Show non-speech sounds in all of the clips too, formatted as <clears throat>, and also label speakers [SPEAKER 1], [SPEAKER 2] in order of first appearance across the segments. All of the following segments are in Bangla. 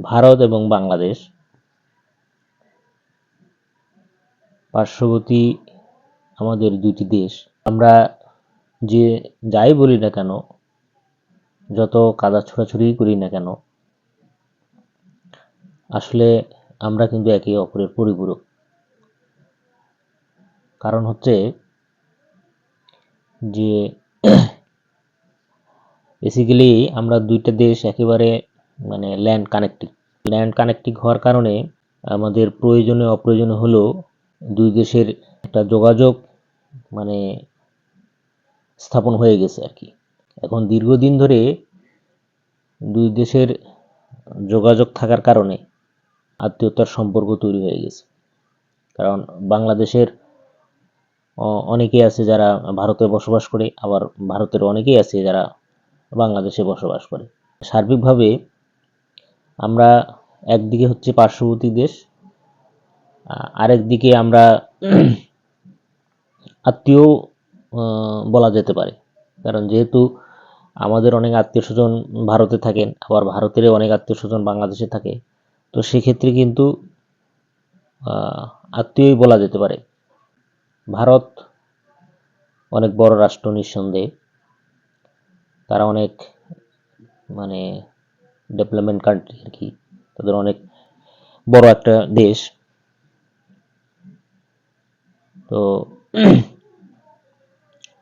[SPEAKER 1] ভারত এবং বাংলাদেশ পার্শ্ববর্তী আমাদের দুটি দেশ। আমরা যে যাই বলি না কেন, যত কাদা ছোড়াছুড়ি করি না কেন, আসলে আমরা কিন্তু একে অপরের পরিপূরক। কারণ হচ্ছে যে বেসিক্যালি আমরা দুইটা দেশ একেবারে মানে ল্যান্ড কানেক্টিং ল্যান্ড কানেক্টিং হওয়ার কারণে আমাদের প্রয়োজনে অপ্রয়োজনে হলেও দুই দেশের একটা যোগাযোগ মানে স্থাপন হয়ে গেছে আর কি। এখন দীর্ঘদিন ধরে দুই দেশের যোগাযোগ থাকার কারণে আত্মীয়তার সম্পর্ক তৈরি হয়ে গেছে। কারণ বাংলাদেশের অনেকেই আছে যারা ভারতে বসবাস করে, আবার ভারতের অনেকেই আছে যারা বাংলাদেশে বসবাস করে। সার্বিকভাবে আমরা একদিকে হচ্ছে পার্শ্ববর্তী দেশ আরেকদিকে আমরা <clears throat> আত্মীয় বলা যেতে পারে। কারণ যেহেতু আমাদের অনেক আত্মীয় স্বজন ভারতে থাকেন আবার ভারতের অনেক আত্মীয় স্বজন বাংলাদেশে থাকে তো সেক্ষেত্রে কিন্তু আহ, আত্মীয়ই বলা যেতে পারে। ভারত অনেক বড় রাষ্ট্র নিঃসন্দেহে। তারা অনেক মানে ডেভেলপমেন্ট কান্ট্রি আর কি। তাদের অনেক বড় একটা দেশ। তো <clears throat>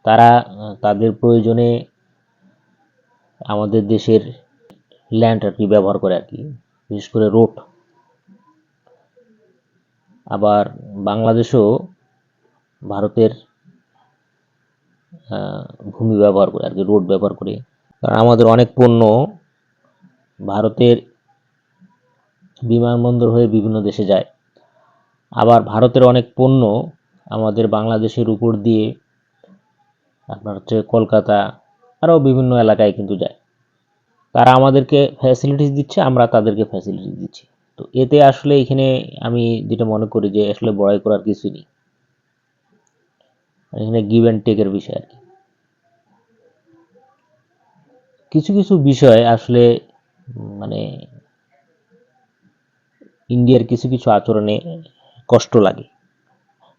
[SPEAKER 1] তারা, তাদের প্রয়োজনে আমাদের দেশের ল্যান্ড আর কি ব্যবহার করে আর কি। বিশেষ করে রোড আবার বাংলাদেশও ভারতের ভূমি ব্যবহার করে আর কি রোড ব্যবহার করে। কারণ আমাদের অনেক পণ্য ভারতের বিমানবন্দর হয়ে বিভিন্ন দেশে যায়। আবার ভারতের অনেক পণ্য আমাদের বাংলাদেশের উপর দিয়ে আপনার হচ্ছে কলকাতা আরও বিভিন্ন এলাকায় কিন্তু যায়। তারা আমাদেরকে ফ্যাসিলিটিস দিচ্ছে, আমরা তাদেরকে ফ্যাসিলিটিস দিচ্ছি। তো এতে আসলে এখানে আমি যেটা মনে করি যে আসলে বড়াই করার কিছুই নেই। এখানে গিভ অ্যান্ড টেকের বিষয় আর কি। কিছু কিছু বিষয় আসলে মানে ইন্ডিয়ার কিছু কিছু আচরণে কষ্ট লাগে,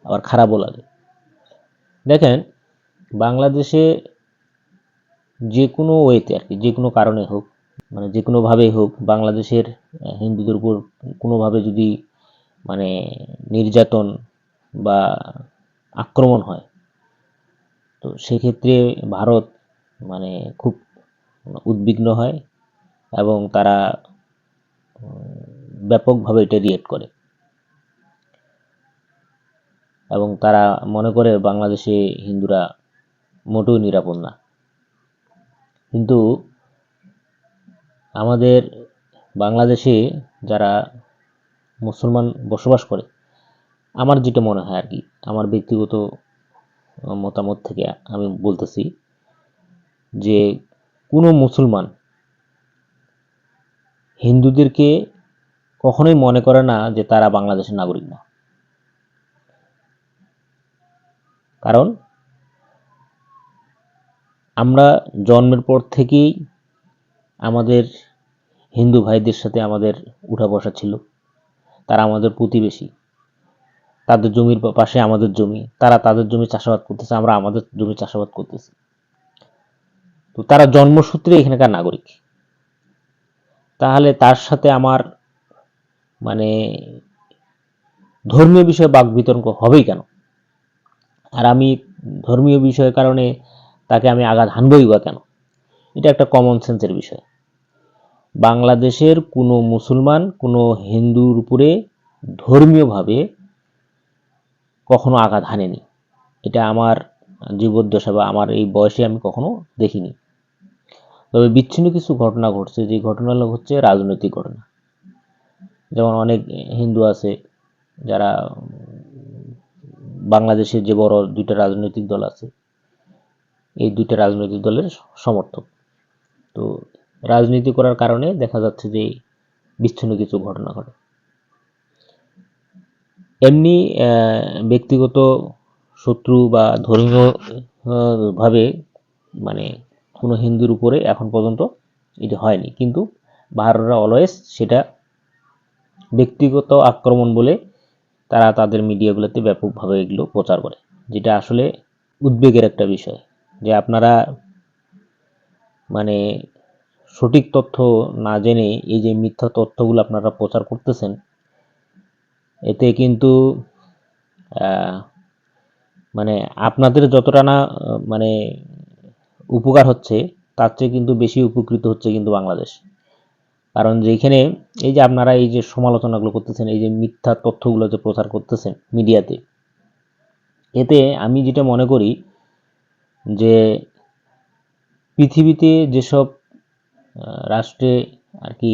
[SPEAKER 1] আবার খারাপও লাগে। দেখেন, বাংলাদেশে যে কোনো ওয়েতে আর কি, যে কোনো কারণে হোক মানে যে কোনোভাবেই হোক, বাংলাদেশের হিন্দুদের উপর কোনোভাবে যদি মানে নির্যাতন বা আক্রমণ হয়, তো সেক্ষেত্রে ভারত মানে খুব উদ্বিগ্ন হয়। এবং তারা ব্যাপকভাবে এটা রিয়েক্ট করে। এবং তারা মনে করে বাংলাদেশে হিন্দুরা মোটেও নিরাপদ না। কিন্তু আমাদের বাংলাদেশে যারা মুসলমান বসবাস করে, আমার যেটা মনে হয় আর কি আমার ব্যক্তিগত, মতামত থেকে আমি বলতেছি যে কোনো মুসলমান হিন্দুদেরকে কখনোই মনে করে না যে তারা বাংলাদেশের নাগরিক না। কারণ আমরা জন্মের পর থেকেই আমাদের হিন্দু ভাইদের সাথে আমাদের উঠা বসা ছিল। তারা আমাদের প্রতিবেশী। তাদের জমির পাশে আমাদের জমি। তারা তাদের জমি চাষাবাদ করতেছে, আমরা আমাদের জমি চাষাবাদ করতেছি। তো তারা জন্মসূত্রে এখানকার নাগরিক। তাহলে তার সাথে আমার মানে ধর্মীয় বিষয়ে বাক বিতর্ক হবেই কেন? আর আমি ধর্মীয় বিষয়ের কারণে তাকে আমি আঘাত হানবই বা কেন? এটা একটা কমন সেন্সের বিষয়। বাংলাদেশের কোনো মুসলমান, কোনো হিন্দুর উপরে ধর্মীয়ভাবে কখনো আঘাত হানেনি। এটা আমার জীবদ্দশা বা আমার এই বয়সে আমি কখনো দেখিনি। তবে বিচ্ছিন্ন কিছু ঘটনা ঘটছে, যে ঘটনাগুলো হচ্ছে রাজনৈতিক ঘটনা। যেমন অনেক হিন্দু আছে, যারা বাংলাদেশের যে বড় দুইটা রাজনৈতিক দল আছে, এই দুইটা রাজনৈতিক দলের সমর্থক। তো রাজনীতি করার কারণে দেখা যাচ্ছে যে বিচ্ছিন্ন কিছু ঘটনা ঘটে। এমনি ব্যক্তিগত শত্রু বা ধর্মীয় ভাবে মানে কোনো হিন্দুর উপরে এখন পর্যন্ত এটি হয়নি। কিন্তু ভারতরা অলওয়েজ সেটা ব্যক্তিগত আক্রমণ বলে তারা তাদের মিডিয়াগুলোতে ব্যাপকভাবে এগুলো প্রচার করে, যেটা আসলে উদ্বেগের একটা বিষয়। যে আপনারা মানে সঠিক তথ্য না জেনে এই যে মিথ্যা তথ্যগুলো আপনারা প্রচার করতেছেন, এতে কিন্তু মানে আপনাদের যতটা না মানে উপকার হচ্ছে তার চেয়ে কিন্তু বেশি উপকৃত হচ্ছে কিন্তু বাংলাদেশ। কারণ যেখানে এই যে আপনারা এই যে সমালোচনাগুলো করতেছেন এই যে মিথ্যা তথ্যগুলো যে প্রচার করতেছেন মিডিয়াতে এতে আমি যেটা মনে করি যে পৃথিবীতে যেসব রাষ্ট্রে আর কি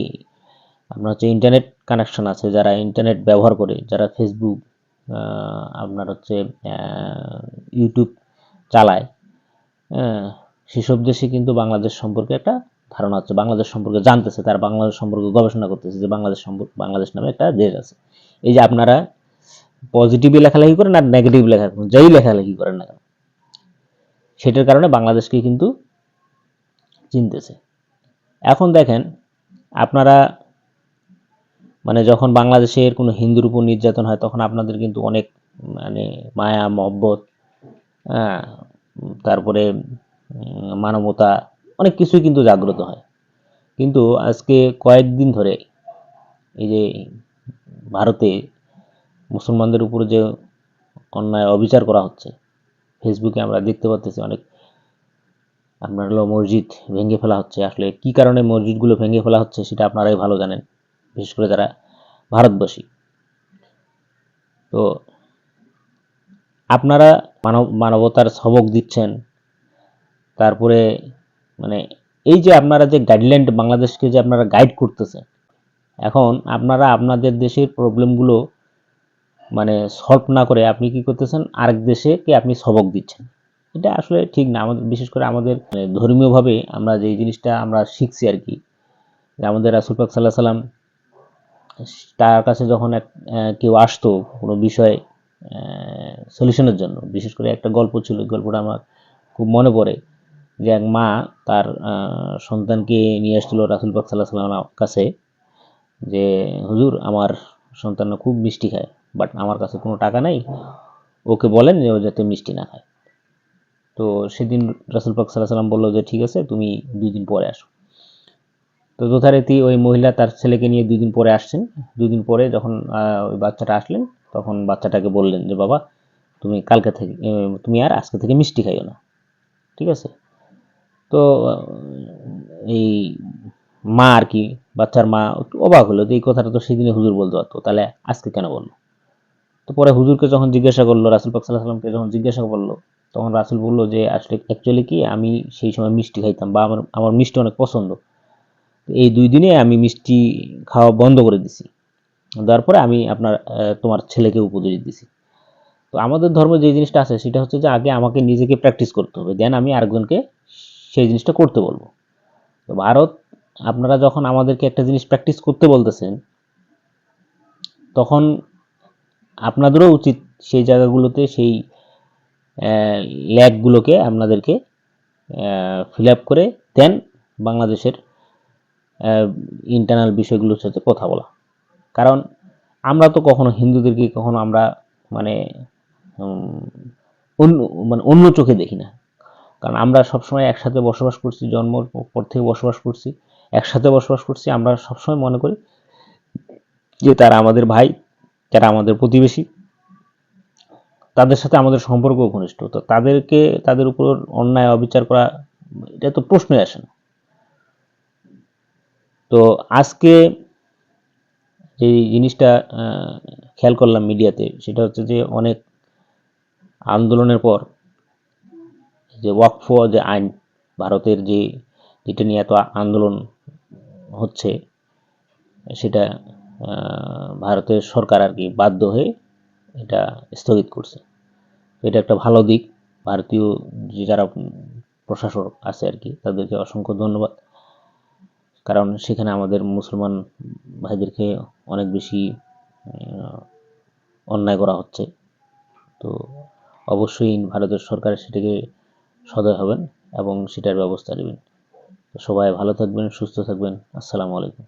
[SPEAKER 1] আপনার হচ্ছে ইন্টারনেট কানেকশন আছে যারা ইন্টারনেট ব্যবহার করে যারা ফেসবুক আপনার হচ্ছে ইউটিউব চালায় হ্যাঁ, সেসব দেশে কিন্তু বাংলাদেশ সম্পর্কে একটা ধারণা আছে বাংলাদেশ সম্পর্কে জানতেছে তারা বাংলাদেশ সম্পর্কে গবেষণা করতেছে যে বাংলাদেশ সম্পর্কে বাংলাদেশ নামে একটা দেশ আছে। এই যে আপনারা পজিটিভলি লেখালেখি করেন আর নেগেটিভ লেখা যেই লেখালেখি করেন না কেন সেটার কারণে বাংলাদেশকে কিন্তু চিনতেছে। এখন দেখেন আপনারা মানে যখন বাংলাদেশের কোনো হিন্দুর উপর নির্যাতন হয় তখন আপনাদের কিন্তু অনেক মানে মায়া মহব্বত হ্যাঁ, তারপরে মানবতা অনেক কিছুই কিন্তু জাগ্রত হয়। কিন্তু আজকে কয়েকদিন ধরে এই যে ভারতে মুসলমানদের উপর যে অন্যায় অবিচার করা হচ্ছে, ফেসবুকে আমরা দেখতে পাচ্ছি অনেক, আপনার হলো মসজিদ ভেঙে ফেলা হচ্ছে। আসলে কি কারণে মসজিদগুলো ভেঙে ফেলা হচ্ছে সেটা আপনারাই ভালো জানেন, বিশেষ করে যারা ভারতবাসী। তো আপনারা মানব, মানবতার সবক দিচ্ছেন তারপরে মানে এই যে আপনারা যে গাইডলাইন বাংলাদেশকে যে আপনারা গাইড করতেছেন, এখন আপনারা আপনাদের দেশের প্রবলেমগুলো মানে সলভ না করে আপনি কি করতেছেন? আরেক দেশে কে আপনি সবক দিচ্ছেন। এটা আসলে ঠিক না। আমাদের, বিশেষ করে আমাদের মানে ধর্মীয়ভাবে আমরা যে জিনিসটা আমরা শিখছি আর কি আমাদের রাসুল পাক সাল্লাহ সাল্লাম তার কাছে যখন এক কেউ আসতো কোনো বিষয়ে সলিউশনের জন্য, বিশেষ করে একটা গল্প ছিল গল্পটা আমার খুব মনে পড়ে। যে এক মা তার সন্তানকে নিয়ে আসছিল রাসুল পাক সাল্লাহ সাল্লামের কাছে যে, হুজুর, আমার সন্তান খুব মিষ্টি খায় বাট আমার কাছে কোনো টাকা নাই। ওকে বলেন যে ও যাতে মিষ্টি না খায়। তো সেদিন রাসুল পাক সাল্লাহ সাল্লাম বলল যে, ঠিক আছে, তুমি দুই দিন পরে আসো। তো যথারীতি ওই মহিলা তার ছেলেকে নিয়ে দুই দিন পরে আসছেন। দুই দিন পরে যখন ওই বাচ্চাটা আসলেন, তখন বাচ্চাটাকে বললেন যে, বাবা, তুমি কালকে থেকে তুমি আর আজকে থেকে মিষ্টি খাইও না। ঠিক আছে? তো এই মা আর কি, বাচ্চার মা একটু অবাক হলো যে এই কথাটা তো সেদিনে হুজুর বলতে পারতো, তাহলে আজকে কেন বলল? তো পরে হুজুরকে যখন জিজ্ঞাসা করল, রাসুল পাক সাল্লামকে যখন জিজ্ঞাসা করল, তখন রাসুল বলল যে, আসলে অ্যাকচুয়ালি কি, আমি সেই সময় মিষ্টি খাইতাম বা আমার আমার মিষ্টি অনেক পছন্দ। এই দুই দিনে আমি মিষ্টি খাওয়া বন্ধ করে দিছি। দেওয়ার পরে আমি আপনার তোমার ছেলেকে উপদেশ দিছি। তো আমাদের ধর্মে যে জিনিসটা আছে, সেটা হচ্ছে যে আগে আমাকে নিজেকে প্র্যাকটিস করতে হবে। দেন আমি আরেকজনকে সেই জিনিসটা করতে বলব। তো ভারত, আপনারা যখন আমাদেরকে একটা জিনিস প্র্যাকটিস করতে বলতেছেন, তখন আপনাদেরও উচিত সেই জায়গাগুলোতে সেই ল্যাগগুলোকে আপনাদেরকে ফিল আপ করে দেন বাংলাদেশের ইন্টারনাল বিষয়গুলোর সাথে কথা বলা। কারণ আমরা তো কখনো হিন্দুদেরকে কখনো আমরা মানে অন্য মানে অন্য চোখে দেখি না। কারণ আমরা সবসময় একসাথে বসবাস করছি, জন্মর পর থেকে বসবাস করছি, একসাথে বসবাস করছি, আমরা সবসময় মনে করি যে তারা আমাদের ভাই, যারা আমাদের প্রতিবেশী, তাদের সাথে আমাদের সম্পর্ক ঘনিষ্ঠ। তো তাদেরকে, তাদের উপর অন্যায়, অবিচার করা, এটা তো প্রশ্নই আসে না। তো আজকে যে জিনিসটা খেয়াল করলাম মিডিয়াতে, সেটা হচ্ছে যে অনেক আন্দোলনের পর যে ওয়াকফ, যে আইন, ভারতের যে যেটা নিয়ে এত আন্দোলন হচ্ছে, সেটা ভারতের সরকার আর কি বাধ্য হয়ে এটা স্থগিত করছে। এটা একটা ভালো দিক। ভারতীয় যে যারা প্রশাসক আছে আর কি, তাদেরকে অসংখ্য ধন্যবাদ। কারণ সেখানে আমাদের মুসলমান ভাইদেরকে অনেক বেশি অন্যায় করা হচ্ছে। তো অবশ্যই ভারতের সরকার সেটাকে সদয় হবেন এবং সেটার ব্যবস্থা নেবেন। সবাই ভালো থাকবেন সুস্থ থাকবেন। আসসালামু আলাইকুম।